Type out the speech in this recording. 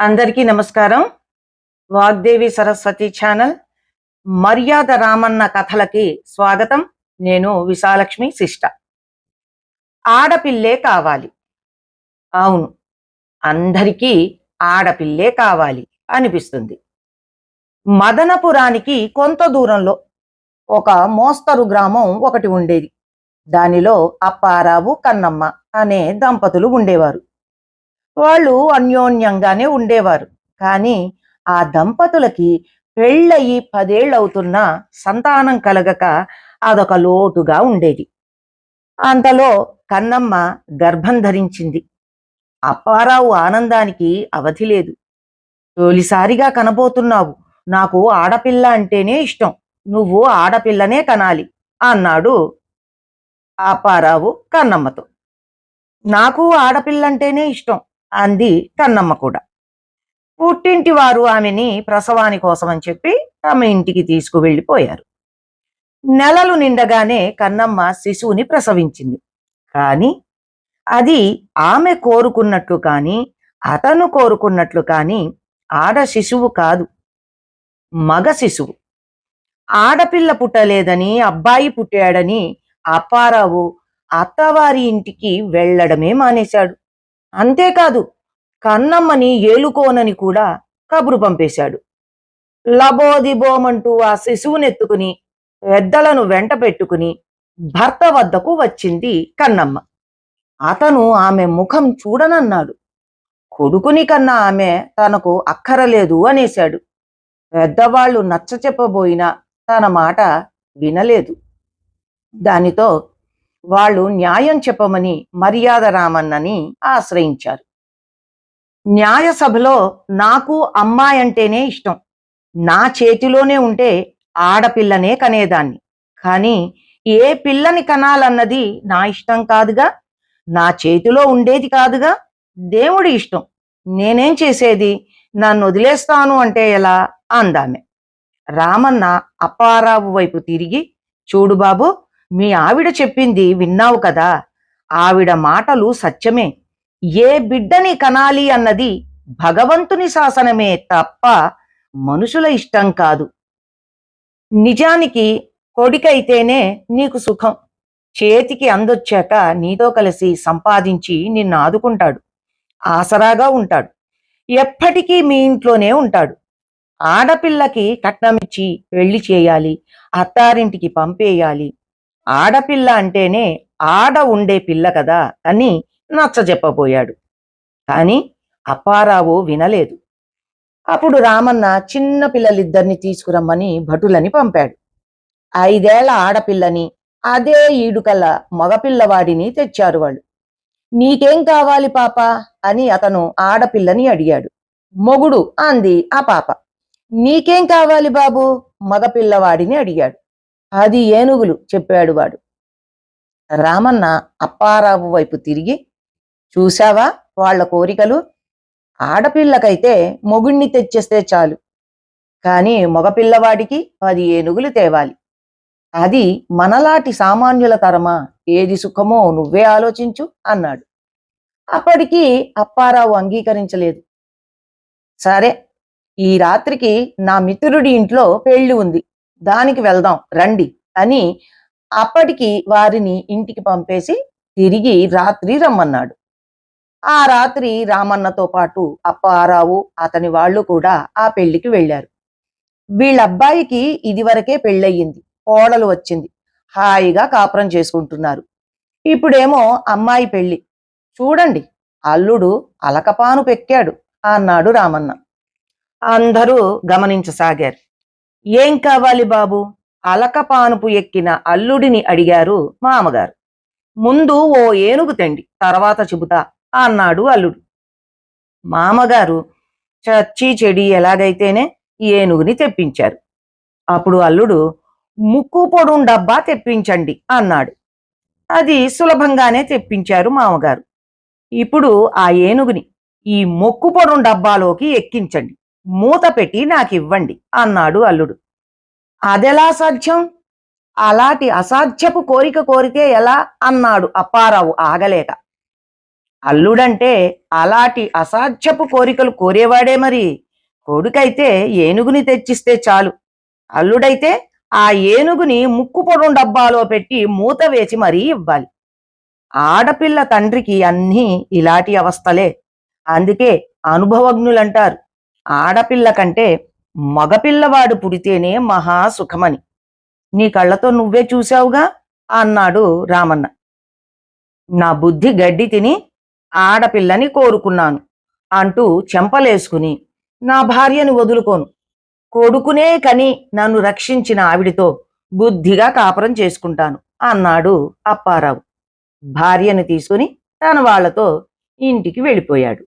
అందరికీ నమస్కారం. వాగ్దేవి సరస్వతి ఛానల్ మర్యాద రామన్న కథలకి స్వాగతం. నేను విశాలక్ష్మి శిష్ట. ఆడపిల్లే కావాలి. అవును అందరికీ ఆడపిల్లే కావాలి అనిపిస్తుంది. మదనపురానికి కొంత దూరంలో ఒక మోస్తరు గ్రామం ఒకటి ఉండేది. దానిలో అప్పారావు కన్నమ్మ అనే దంపతులు ఉండేవారు. వాళ్ళు అన్యోన్యంగానే ఉండేవారు. కానీ ఆ దంపతులకి పెళ్ళయి పదేళ్ళవుతున్నా సంతానం కలగక అదొక లోటుగా ఉండేది. అంతలో కన్నమ్మ గర్భం ధరించింది. అప్పారావు ఆనందానికి అవధి లేదు. తొలిసారిగా కనబోతున్నావు. నాకు ఆడపిల్ల అంటేనే ఇష్టం. నువ్వు ఆడపిల్లనే కనాలి అన్నాడు అప్పారావు కన్నమ్మతో. నాకు ఆడపిల్లంటేనే ఇష్టం. అంది కన్నమ్మ కూడా. పుట్టింటి వారు ఆమెని ప్రసవాని కోసం అని చెప్పి తమ ఇంటికి తీసుకువెళ్ళిపోయారు. నెలలు నిండగానే కన్నమ్మ శిశువుని ప్రసవించింది. కానీ అది ఆమె కోరుకున్నట్లు కానీ అతను కోరుకున్నట్లు కానీ ఆడ శిశువు కాదు. మగ శిశువు. ఆడపిల్ల పుట్టలేదని అబ్బాయి పుట్టాడని అప్పారావు అత్తవారి ఇంటికి వెళ్ళడమే మానేశాడు. అంతేకాదు కన్నమ్మని ఏలుకోనని కూడా కబురు పంపేశాడు. లబోదిబోమంటూ ఆ శిశువునెత్తుకుని పెద్దలను వెంట పెట్టుకుని భర్త వద్దకు వచ్చింది కన్నమ్మ. అతను ఆమె ముఖం చూడనన్నాడు. కొడుకుని కన్నా ఆమె తనకు అక్కరలేదు అనేశాడు. పెద్దవాళ్ళు నచ్చ చెప్పబోయినా తన మాట వినలేదు. దానితో వాళ్ళు న్యాయం చెప్పమని మర్యాద రామన్నని ఆశ్రయించారు. న్యాయ సభలో నాకు అమ్మాయి అంటేనే ఇష్టం. నా చేతిలోనే ఉంటే ఆడపిల్లనే కనేదాన్ని. కానీ ఏ పిల్లని కనాలన్నది నా ఇష్టం కాదుగా? నా చేతిలో ఉండేది కాదుగా? దేవుడి ఇష్టం. నేనేం చేసేది? నన్ను వదిలేస్తాను అంటే ఎలా? అందామె. రామన్న అప్పారావు వైపు తిరిగి చూడు బాబు మీ ఆవిడ చెప్పింది విన్నావు కదా? ఆవిడ మాటలు సత్యమే. ఏ బిడ్డని కనాలి అన్నది భగవంతుని శాసనమే తప్ప మనుషుల ఇష్టం కాదు. నిజానికి కొడికైతేనే నీకు సుఖం. చేతికి అందొచ్చాక నీతో కలిసి సంపాదించి నిన్ను ఆదుకుంటాడు. ఆసరాగా ఉంటాడు. ఎప్పటికీ మీ ఇంట్లోనే ఉంటాడు. ఆడపిల్లకి కట్నమిచ్చి పెళ్ళి చేయాలి అత్తారింటికి పంపేయాలి ఆడపిల్ల అంటేనే ఆడ ఉండే పిల్ల కదా అని నచ్చజెప్పబోయాడు. కానీ అప్పారావు వినలేదు. అప్పుడు రామన్న చిన్న పిల్లలిద్దరిని తీసుకురమ్మని భటులని పంపాడు. ఐదేళ్ళ ఆడపిల్లని అదే ఈడుకల మగపిల్లవాడిని తెచ్చారు వాళ్ళు. నీకేం కావాలి పాప? అని అతను ఆడపిల్లని అడిగాడు. మొగుడు అంది ఆ పాప. నీకేం కావాలి బాబు? మగపిల్లవాడిని అడిగాడు. అది ఏనుగులు చెప్పాడు వాడు. రామన్న అప్పారావు వైపు తిరిగి చూశావా వాళ్ళ కోరికలు? ఆడపిల్లకైతే మొగుణ్ణి తెచ్చేస్తే చాలు. కానీ మగపిల్లవాడికి పది ఏనుగులు తేవాలి. అది మనలాటి సామాన్యుల తరమా? ఏది సుఖమో నువ్వే ఆలోచించు అన్నాడు. అప్పటికి అప్పారావు అంగీకరించలేదు. సరే ఈ రాత్రికి నా మిత్రుడి ఇంట్లో పెళ్ళి ఉంది. దానికి వెళ్దాం రండి అని అప్పటికి వారిని ఇంటికి పంపేసి తిరిగి రాత్రి రమ్మన్నాడు. ఆ రాత్రి రామన్నతో పాటు అప్పారావు అతని వాళ్ళు కూడా ఆ పెళ్ళికి వెళ్ళారు. వీళ్ళబ్బాయికి ఇదివరకే పెళ్ళయింది కోడలు వచ్చింది హాయిగా కాపురం చేసుకుంటున్నారు. ఇప్పుడేమో అమ్మాయి పెళ్ళి చూడండి అల్లుడు అలకపాను పెక్కాడు అన్నాడు రామన్న. అందరూ గమనించసాగారు. ఏం కావాలి బాబు? అలకపానుపు ఎక్కిన అల్లుడిని అడిగారు మామగారు. ముందు ఓ ఏనుగు తెండి తర్వాత చెబుతా అన్నాడు అల్లుడు. మామగారు చచ్చి చెడి ఎలాగైతేనే ఏనుగుని తెప్పించారు. అప్పుడు అల్లుడు ముక్కు పొడుం డబ్బా తెప్పించండి అన్నాడు. అది సులభంగానే తెప్పించారు మామగారు. ఇప్పుడు ఆ ఏనుగుని ఈ మొక్కు పొడుం డబ్బాలోకి ఎక్కించండి. మూత పెట్టి నాకివ్వండి అన్నాడు అల్లుడు. అదెలా సాధ్యం? అలాంటి అసాధ్యపు కోరిక కోరితే ఎలా? అన్నాడు అప్పారావు ఆగలేక. అల్లుడంటే అలాంటి అసాధ్యపు కోరికలు కోరేవాడే మరి. కొడుకైతే ఏనుగుని తెచ్చిస్తే చాలు. అల్లుడైతే ఆ ఏనుగుని ముక్కు పొడం డబ్బాలో పెట్టి మూత వేసి మరీ ఇవ్వాలి. ఆడపిల్ల తండ్రికి అన్నీ ఇలాంటి అవస్థలే. అందుకే అనుభవజ్ఞులంటారు ఆడపిల్ల కంటే మగపిల్లవాడు పుడితేనే మహా సుఖమని. నీ కళ్ళతో నువ్వే చూశావుగా? అన్నాడు రామన్న. నా బుద్ధి గడ్డి తిని ఆడపిల్లని కోరుకున్నాను అంటూ చెంపలేసుకుని నా భార్యను వదులుకోను. కొడుకునే కని నన్ను రక్షించిన ఆవిడితో బుద్ధిగా కాపురం చేసుకుంటాను అన్నాడు అప్పారావు. భార్యను తీసుకుని తన వాళ్ళతో ఇంటికి వెళ్ళిపోయాడు.